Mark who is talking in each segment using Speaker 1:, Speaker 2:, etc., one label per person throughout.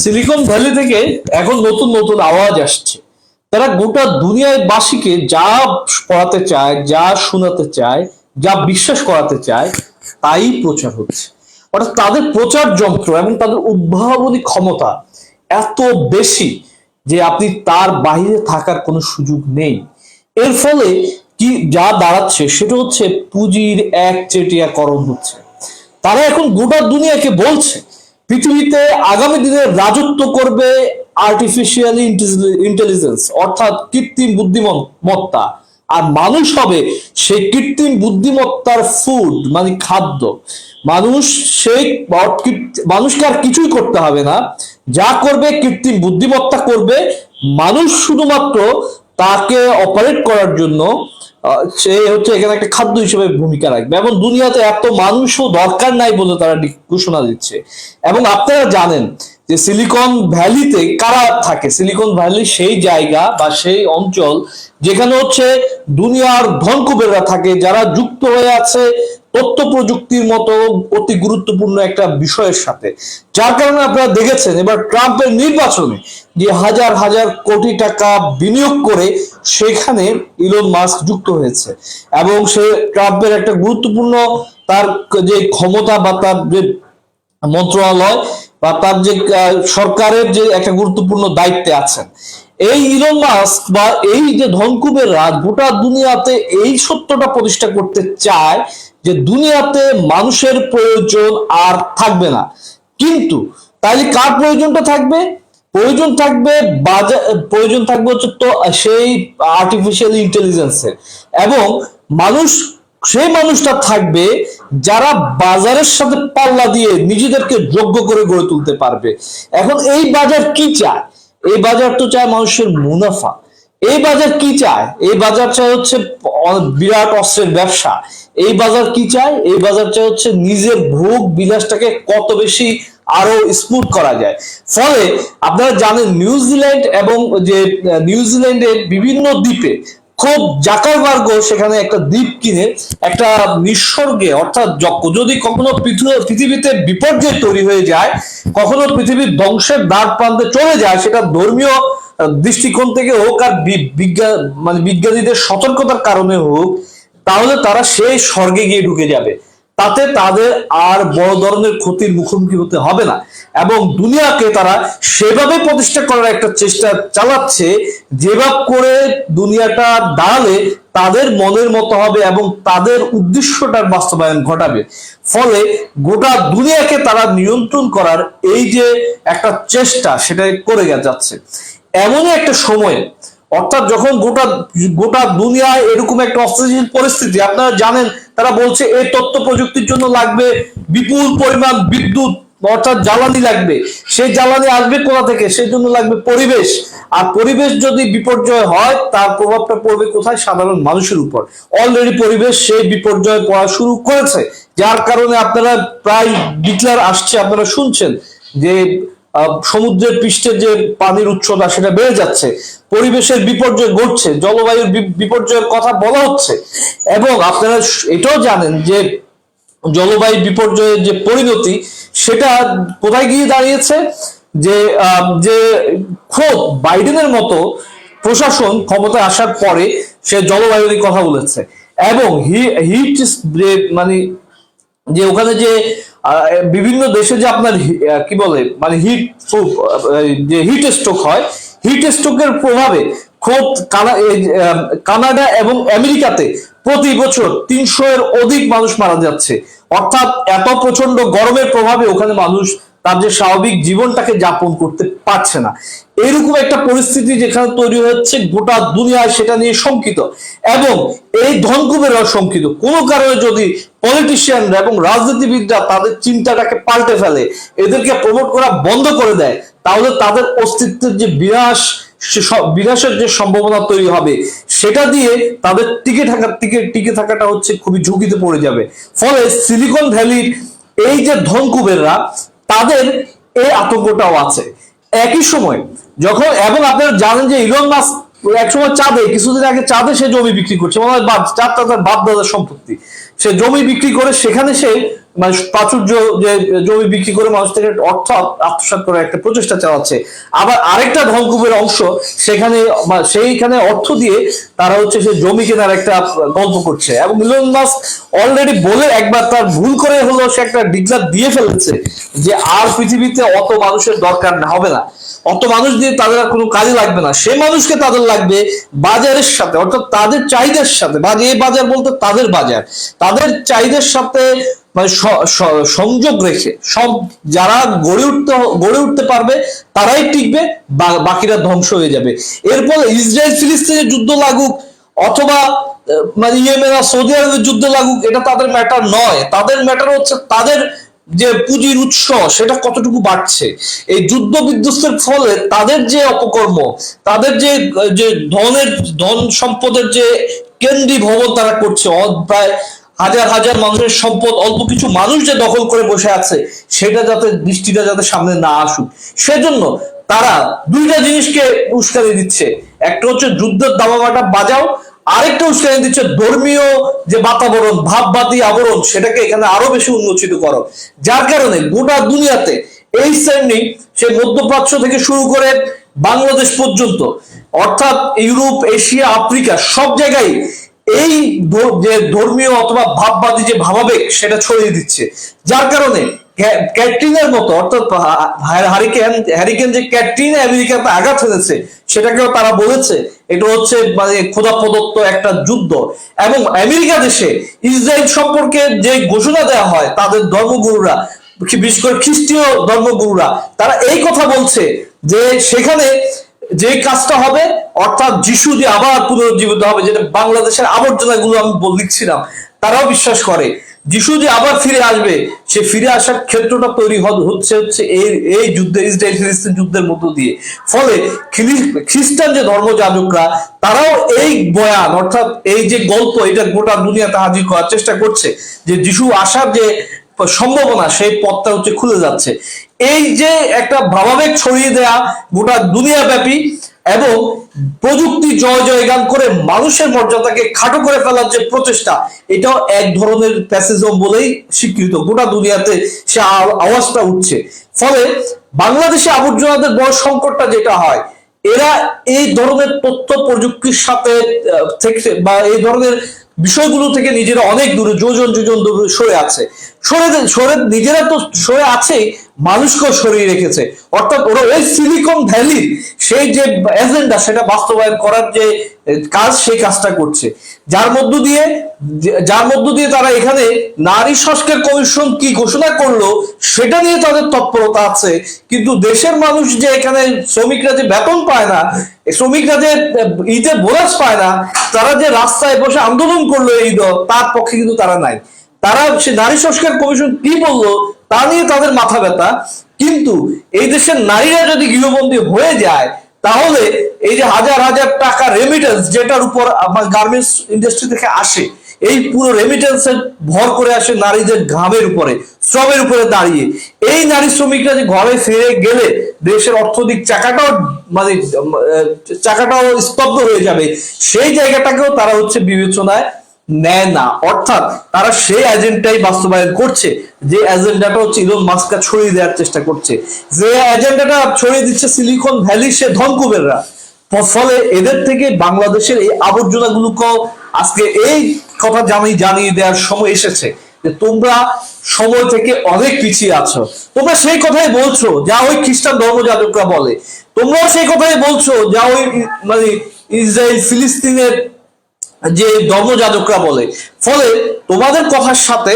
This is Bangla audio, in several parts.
Speaker 1: সিলিকন ভ্যালি থেকে এখন নতুন নতুন আওয়াজ আসছে। তারা গোটা দুনিয়ায় বাসীকে যা পড়াতে চায়, যা শোনাতে চায়, যা বিশ্বাস করাতে চায়, তাই প্রচার হচ্ছে। অর্থাৎ তাদের প্রচার যন্ত্র এবং তাদের উদ্ভাবনী ক্ষমতা এত বেশি যে আপনি তার বাইরে থাকার কোনো সুযোগ নেই। এর ফলে কি যা দাঁড়াচ্ছে সেটা হচ্ছে পুঁজির এক চেটিয়াকরণ হচ্ছে। তারা এখন গোটা দুনিয়াকে বলছে পৃথিবীতে আগামী দিনে রাজত্ব করবে আর্টিফিশিয়াল ইন্টেলিজেন্স অর্থাৎ কৃত্রিম বুদ্ধিমত্তা। আর মানুষ হবে সেই কৃত্রিম বুদ্ধিমত্তার ফুড মানে খাদ্য। মানুষ সেই মানুষকে আর কিছুই করতে হবে না। যা করবে, কৃত্রিম বুদ্ধিমত্তা করবে। মানুষ শুধুমাত্র তাকে অপারেট করার জন্য সে হচ্ছে এখানে একটা খাদ্য হিসেবে ভূমিকা রাখবে এবং দুনিয়াতে এত মানুষও দরকার নাই বলে তারা ঘোষণা দিচ্ছে। এবং আপনারা জানেন যে সিলিকন ভ্যালিতে কারা থাকে? সিলিকন ভ্যালি সেই জায়গা বা সেই অঞ্চল যেখানে হচ্ছে দুনিয়ার ধনকুবেররা থাকে, যারা যুক্ত হয়ে আছে তথ্য প্রযুক্তির মতো অতি গুরুত্বপূর্ণ একটা বিষয়ের সাথে। যার কারণে আপনারা দেখেছেন, এবার ট্রাম্পের নির্বাচনে যে হাজার হাজার কোটি টাকা বিনিয়োগ করে সেখানে ইলন মাস্ক যুক্ত হয়েছে এবং সে ট্রাম্পের একটা গুরুত্বপূর্ণ তার যে ক্ষমতা বা তার যে মন্ত্রণালয় বা তার যে সরকারের যে একটা গুরুত্বপূর্ণ দায়িত্বে আছেন। এই ইলন মাস্ক বা এই যে ধনকুবেররা গোটা দুনিয়াতে এই সত্যটা প্রতিষ্ঠা করতে চায় যে দুনিয়াতে মানুষের প্রয়োজন আর থাকবে না। কিন্তু তাইলে কার প্রয়োজনটা থাকবে? প্রয়োজন থাকবে বাজার প্রয়োজন থাকবে হচ্ছে তো, সেই আর্টিফিশিয়াল ইন্টেলিজেন্সের এবং মানুষ, সেই মানুষটা থাকবে যারা বাজারের সাথে পাল্লা দিয়ে নিজেদেরকে যোগ্য করে গড়ে তুলতে পারবে। এখন এই বাজার কি চায়? এই বাজার তো চায় মানুষের মুনাফা। এই বাজার কি চায়? এই বাজার চায় হচ্ছে বিরাট অস্ত্রের ব্যবসা। এই বাজার কি চায়? এই বাজার চায় হচ্ছে নিজের ভোগ বিলাসটাকে কত বেশি আরও স্মুথ করা যায়। ফলে আপনারা জানেন নিউজিল্যান্ড এবং যে নিউজিল্যান্ডের বিভিন্ন দ্বীপে খুব জাকারবার্গ সেখানে একটা দ্বীপ কিনে একটা নিঃস্বর্গে, অর্থাৎ যদি কখনো পৃথু- পৃথিবীতে বিপর্যয় তৈরি হয়ে যায়, কখনো পৃথিবীর ধ্বংসের দ্বার প্রান্তে চলে যায়, সেটা ধর্মীয় দৃষ্টিকোণ থেকে হোক আর বিজ্ঞান মানে বিজ্ঞানীদের সতর্কতার কারণে হোক, তাহলে তারা সেই স্বর্গে গিয়ে ঢুকে যাবে। তাতে তাদের আর বড় ধরনের ক্ষতির মুখোমুখি হতে হবে না। এবং দুনিয়াকে তারা সেভাবে প্রতিষ্ঠা করার একটা চেষ্টা চালাচ্ছে, যেভাবে করে দুনিয়াটা দাঁড়ালে তাদের মনের মতো হবে এবং তাদের উদ্দেশ্যটার বাস্তবায়ন ঘটাবে। ফলে গোটা দুনিয়াকে তারা নিয়ন্ত্রণ করার এই যে একটা চেষ্টা সেটা করে যাচ্ছে। এমনই একটা সময়ে, অর্থাৎ যখন গোটা গোটা দুনিয়ায় এরকম একটা অস্থিতিশীল পরিস্থিতি, আপনারা জানেন, তারা বলছে, এই তথ্য প্রযুক্তির জন্য লাগবে বিপুল পরিমাণ বিদ্যুৎ অর্থাৎ জ্বালানি লাগবে। সেই জ্বালানি আসবে কোথা থেকে? সেই জন্য লাগবে পরিবেশ। আর পরিবেশ যদি বিপর্যয় হয়, তার প্রভাবটা পড়বে কোথায়? সাধারণ মানুষের উপর। অলরেডি পরিবেশ সেই বিপর্যয় পড়া শুরু করেছে। যার কারণে আপনারা প্রায় ডিক্লার আসছে, আপনারা শুনছেন যে সমুদ্রের পৃষ্ঠের যে পানির উচ্চতা, সেটা বেড়ে যাচ্ছে। পরিবেশের বিপর্যয় ঘটছে, জলবায়ুর বিপর্যয়ের কথা বলা হচ্ছে। এবং আপনারা এটাও জানেন যে জলবায়ু বিপর্যয়ের যে পরিণতি, সেটা কোথায় গিয়ে দাঁড়িয়েছে? যে যে খোদ বাইডেনের মতো প্রশাসন ক্ষমতায় আসার পরে সে জলবায়ু নিয়ে কথা বলেছে। এবং হিট মানে যে ওখানে যে বিভিন্ন দেশে যে আপনার কি বলে মানে হিট যে হিট স্ট্রোক হয়, হিট স্ট্রোকের প্রভাবে খোদ কানাডা এবং আমেরিকাতে প্রতি বছর তিনশো এর অধিক মানুষ মারা যাচ্ছে। অর্থাৎ এত প্রচণ্ড গরমের প্রভাবে ওখানে মানুষ তার যে স্বাভাবিক জীবনটাকে যাপন করতে পারছে না। এরকম একটা পরিস্থিতি যেখানে তৈরি হচ্ছে, গোটা দুনিয়ায় সেটা নিয়ে শঙ্কিত এবং এই ধনকুবেরাও শঙ্কিত। কোনো কারণে যদি পলিটিশিয়ানরা এবং রাজনীতিবিদরা তাদের চিন্তাটাকে পাল্টে ফেলে, এদেরকে প্রমোট করা বন্ধ করে দেয়, তাহলে তাদের অস্তিত্বের যে বিনাশ বিনাশের যে সম্ভাবনা তৈরি হবে, সেটা দিয়ে তাদের টিকে থাকা, টিকে টিকে থাকাটা হচ্ছে খুবই ঝুঁকিতে পড়ে যাবে। ফলে সিলিকন ভ্যালির এই যে ধনকুবেররা তাদের এই আতঙ্কটাও আছে। একই সময় যখন, এবং আপনারা জানেন যে ইলন মাস্ক একসময় চাঁদে, কিছুদিন আগে চাঁদে সে জমি বিক্রি করছে, মনে হয় চাঁদটা তার বাপ দাদার সম্পত্তি। সে জমি বিক্রি করে সেখানে সে মানে প্রাচুর্য যে জমি বিক্রি করে মানুষ থেকে অর্থ আত্মসাৎ করার একটা প্রচেষ্টা চালাচ্ছে। আবার আরেকটা ধনকুবের অংশ, সেখানে সেইখানে অর্থ দিয়ে তারা হচ্ছে সে জমি কেনার একটা গল্প করছে। এবং ইলন মাস্ক অলরেডি বলে একবার তার ভুল করে হলো সে একটা ডিক্লার দিয়ে ফেলেছে যে আর পৃথিবীতে অত মানুষের দরকার হবে না। অত মানুষ দিয়ে তাদের আর কোনো কাজে লাগবে না। সে মানুষকে তাদের লাগবে বাজারের সাথে, অর্থাৎ তাদের চাহিদার সাথে। বা এই বাজার বলতে তাদের বাজার। তাদের চাহিদার সাথে মানে সংযোগ রেখে সব যারা গড়ে উঠতে গড়ে উঠতে পারবে, তারাই টিকবে বাকিরা ধ্বংস হয়ে যাবে। এরপর ইসরায়েল ফিলিস্তিনের যুদ্ধ লাগুক, অথবা মানে ইয়েমেন সৌদি আরবের যুদ্ধ লাগুক, এটা তাদের ম্যাটার নয়। তাদের ম্যাটার হচ্ছে তাদের যে পুঁজির উৎস, সেটা কতটুকু বাড়ছে? এই যুদ্ধ বিধ্বস্তের ফলে তাদের যে অপকর্ম, তাদের যে যে ধনের, ধন সম্পদের যে কেন্দ্রী ভবন তারা করছে প্রায় হাজার হাজার মানুষের সম্পদ, অল্প কিছু মানুষ যে দখল করে বসে আছে, সেটা যাতে, দৃষ্টিটা যাতে সামনে না আসুক। সেজন্য তারা দুইটা জিনিসকে উস্কানি দিচ্ছে। একটা হচ্ছে যুদ্ধের দামামাটা বাজাও আরেকটা উস্কানি দিচ্ছে ধর্মীয় যে বাতাবরণ, ভাববাদী আবরণ, সেটাকে এখানে আরও বেশি উন্মোচিত করো। যার কারণে গোটা দুনিয়াতে এই শ্রেণি সে মধ্যপ্রাচ্য থেকে শুরু করে বাংলাদেশ পর্যন্ত, অর্থাৎ ইউরোপ, এশিয়া, আফ্রিকা, সব জায়গায় এই যে ধর্মীয় অথবা ভাববাদী যে ভাবাবেগ, সেটা ছড়িয়ে দিচ্ছে। যার কারণে ক্যাটরিনার মতো, অর্থাৎ হারিকেন হ্যারিকেন যে ক্যাটরিনা আমেরিকাতে আঘাত এনেছে সেটাকেও তারা বলেছে, এটা হচ্ছে মানে খোদা প্রদত্ত একটা যুদ্ধ। এবং আমেরিকা দেশে ইসরায়েল সম্পর্কে যে ঘোষণা দেওয়া হয়, তাদের ধর্মগুরুরা বিশেষ করে খ্রিস্টীয় ধর্মগুরুরা, তারা এই কথা বলছে যে সেখানে যে কাজটা হবে, অর্থাৎ যিশু যে আবার পুনরুজ্জীবিত হবে, যেটা বাংলাদেশের আবর্জনাগুলো আমি লিখছিলাম, তারাও বিশ্বাস করে। যিশু যে আবার ফিরে আসবে, সে ফিরে আসার ক্ষেত্রটা তৈরি হচ্ছে হচ্ছে এই এই যুদ্ধে ইসরায়েল ফিলিস্তিন যুদ্ধের মধ্য দিয়ে। ফলে খ্রিস্টান যে ধর্মযাজকরা, তারাও এই বয়ান, অর্থাৎ এই যে গল্প, এটা গোটা দুনিয়াতে হাজির করার চেষ্টা করছে, যে যিশু আসার যে সম্ভাবনা, সেই পথটা হচ্ছে খুলে যাচ্ছে। এই যে একটা ভাবাবেগ ছড়িয়ে দেয়া গোটা দুনিয়া ব্যাপী এবং প্রযুক্তি জয় জয়গান করে মানুষের মর্যাদাকে খাটো করে ফেলার যে প্রচেষ্টা, এটাও এক ধরনের প্যাসিজম বলেই স্বীকৃত। গোটা দুনিয়াতে সে আওয়াজটা উঠছে। ফলে বাংলাদেশে আবর্জনাদের বড় সংকটটা যেটা হয়, এরা এই ধরনের তথ্য প্রযুক্তির সাথে বা এই ধরনের বিষয়গুলো থেকে নিজেরা অনেক দূরে, যোজন যোজন দূরে সরে আছে। সরে সরে নিজেরা তো সরে আছেই মানুষকেও সরিয়ে রেখেছে। অর্থাৎ ওরা ওই সিলিকন ভ্যালি সেই যে এজেন্ডা সেটা বাস্তবায়ন করার যে কাজ, সেই কাজটা করছে। যার মধ্য দিয়ে যার মধ্য দিয়ে তারা এখানে নারী সংস্কার কমিশন কি ঘোষণা করল, সেটা নিয়ে তাদের তৎপরতা আছে। কিন্তু দেশের মানুষ যে এখানে শ্রমিকরা যে বেতন পায় না শ্রমিকরা যে ঈদের বোনাস পায় না, তারা যে রাস্তায় বসে আন্দোলন করল এই দল, তার পক্ষে কিন্তু তারা নাই। তারা সে নারী সংস্কার কমিশন কি বলল তা নিয়ে তাদের মাথা ব্যথা। কিন্তু এই দেশের নারীরা যদি গৃহবন্দী হয়ে যায়, তাহলে এই যে হাজার হাজার টাকা রেমিটেন্স যেটার উপর আমার গার্মেন্টস ইন্ডাস্ট্রি থেকে আসে, এই পুরো রেমিটেন্সের ভর করে আসে নারীদের ঘামের উপরে, শ্রমের উপরে দাঁড়িয়ে। এই নারী শ্রমিকরা যে ঘরে ফিরে গেলে দেশের অর্থনৈতিক চাকাটাও মানে চাকাটাও স্তব্ধ হয়ে যাবে। সেই জায়গাটাকেও তারা হচ্ছে বিবেচনায় নেয় না। অর্থাৎ তারা সেই এজেন্ডাই বাস্তবায়ন করছে, যে এজেন্ডাটা হচ্ছে ইলন মাস্ককে ছড়িয়ে দেওয়ার চেষ্টা করছে। যে এজেন্ডাটা ছড়িয়ে দিচ্ছে সিলিকন ভ্যালি সে ধনকুবেররা। ফলে এদের থেকে বাংলাদেশের এই আবর্জনাগুলোকেও আজকে এই কথা জানিয়ে জানিয়ে দেওয়ার সময় এসেছে যে তোমরা সময় থেকে অনেক পিছিয়ে আছো। তোমরা সেই কথাই বলছো, যা ওই খ্রিস্টান ধর্মযাজকরা বলে। তোমরাও সেই কথাই বলছো, যা ওই মানে ইসরায়েল ফিলিস্তিনের যে ধর্মযাজকরা বলে। ফলে তোমাদের কথার সাথে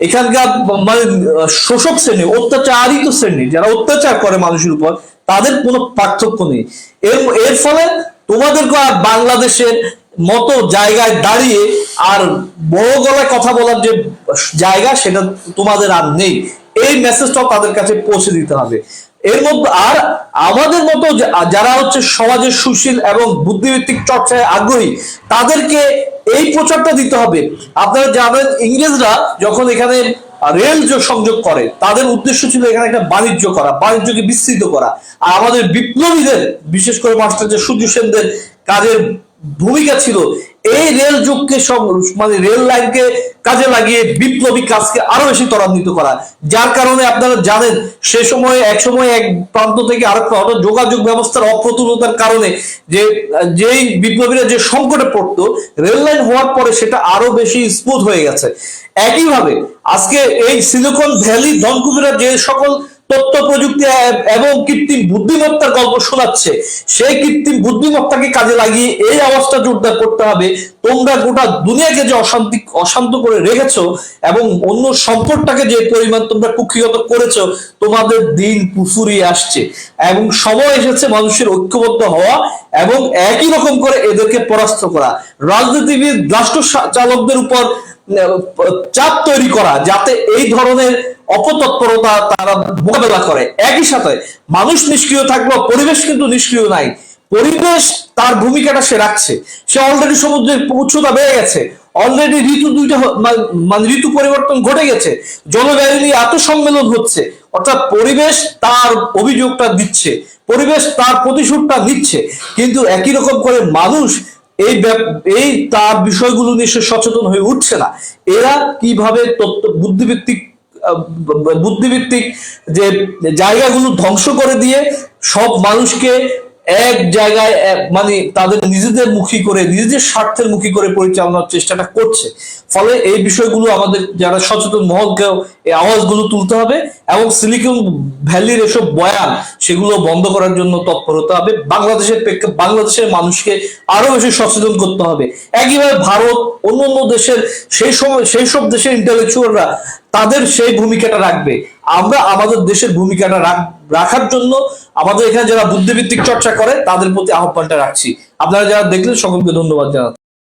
Speaker 1: এখানকার মানে শোষক শ্রেণি, অত্যাচারিত শ্রেণি, যারা অত্যাচার করে মানুষের উপর, তাদের কোনো পার্থক্য নেই। এর এর ফলে তোমাদেরকে আর বাংলাদেশের মতো জায়গায় দাঁড়িয়ে আর বড় গলায় কথা বলার যে জায়গা, সেটা তোমাদের আর নেই। এই মেসেজটাও তাদের কাছে পৌঁছে দিতে হবে। এর মধ্যে আর আমাদের মতো যারা হচ্ছে সমাজের সুশীল এবং বুদ্ধিভিত্তিক চর্চায় আগ্রহী, তাদেরকে এই প্রচারটা দিতে হবে। আপনারা জানেন ইংরেজরা যখন এখানে রেল সংযোগ করে, তাদের উদ্দেশ্য ছিল এখানে একটা বাণিজ্য করা, বাণিজ্যকে বিস্তৃত করা। আর আমাদের বিপ্লবীদের, বিশেষ করে মাস্টার যে সূর্য সেনদের কাজের ভূমিকা ছিল এই রেল যুগকে সব মানে রেল লাইনকে কাজে লাগিয়ে বিপ্লবী কাজকে আরও বেশি ত্বরান্বিত করা। যার কারণে আপনারা জানেন, সে সময়, এক সময় এক প্রান্ত থেকে আরেক প্রান্ত যোগাযোগ ব্যবস্থার অপ্রতুলতার কারণে যে, যেই বিপ্লবীরা যে সংকটে পড়তো, রেল লাইন হওয়ার পরে সেটা আরও বেশি স্মুথ হয়ে গেছে। একইভাবে আজকে এই সিলিকন ভ্যালি, ধনকুবেরা যে সকল তথ্য প্রযুক্তি এবং কৃত্রিম বুদ্ধিমত্তার গল্প শোনাচ্ছে। সেই কৃত্রিম বুদ্ধিমত্তাকে কাজে লাগিয়ে এই অবস্থা জোরদার করতে হবে। তোমরা গোটা দুনিয়াকে যে অশান্তি, অশান্ত করে রেখেছো এবং অন্য সম্পদটাকে যে পরিমাণ তোমরা কুক্ষিগত করেছ, তোমাদের দিন ফুরিয়ে আসছে। এবং সময় এসেছে মানুষের ঐক্যবদ্ধ হওয়া এবং একই রকম করে এদেরকে পরাস্ত করা। রাজনীতিবিদ রাষ্ট্র চালকদের উপর চাপ তৈরি করা, যাতে এই ধরনের অপতৎপরতা তারা মোকাবেলা করে। একই সাথে মানুষ নিষ্ক্রিয় থাকলেও পরিবেশ কিন্তু নিষ্ক্রিয় নাই। পরিবেশ তার ভূমিকাটা সে রাখছে। সে অলরেডি সমুদ্রের উচ্চতা বেড়ে গেছে। অলরেডি ঋতু দুইটা মানে ঋতু পরিবর্তন ঘটে গেছে। জলবায়ু নিয়ে এত সম্মেলন হচ্ছে। অর্থাৎ পরিবেশ তার অভিযোগটা দিচ্ছে। পরিবেশ তার প্রতিশোধটা দিচ্ছে কিন্তু একই রকম করে মানুষ এই এই তার বিষয়গুলো নিয়ে সচেতন হয়ে উঠছে না। এরা কীভাবে তত্ত্ব বুদ্ধিভিত্তিক বুদ্ধিভিত্তিক যে জায়গাগুলো ধ্বংস করে দিয়ে সব মানুষকে এক জায়গায় মানে তাদের নিজেদের মুখী করে, নিজেদের স্বার্থের মুখী করে পরিচালনার চেষ্টাটা করছে। ফলে এই বিষয়গুলো আমাদের যারা সচেতন মহলকেও এই আওয়াজগুলো তুলতে হবে এবং সিলিকন ভ্যালির এসব বয়ান, সেগুলো বন্ধ করার জন্য তৎপর হতে হবে। বাংলাদেশের বাংলাদেশের মানুষকে আরও বেশি সচেতন করতে হবে। একইভাবে ভারত অন্য অন্য দেশের সেই সময়, সেই সব দেশের ইন্টালেকচুয়ালরা তাদের সেই ভূমিকাটা রাখবে। আমরা আমাদের দেশের ভূমিকাটা রাখ- রাখার জন্য আমাদের এখানে যারা বুদ্ধিভিত্তিক চর্চা করে, তাদের প্রতি আহ্বানটা রাখছি। আপনারা যারা দেখলেন, সকলকে ধন্যবাদ জানাচ্ছি।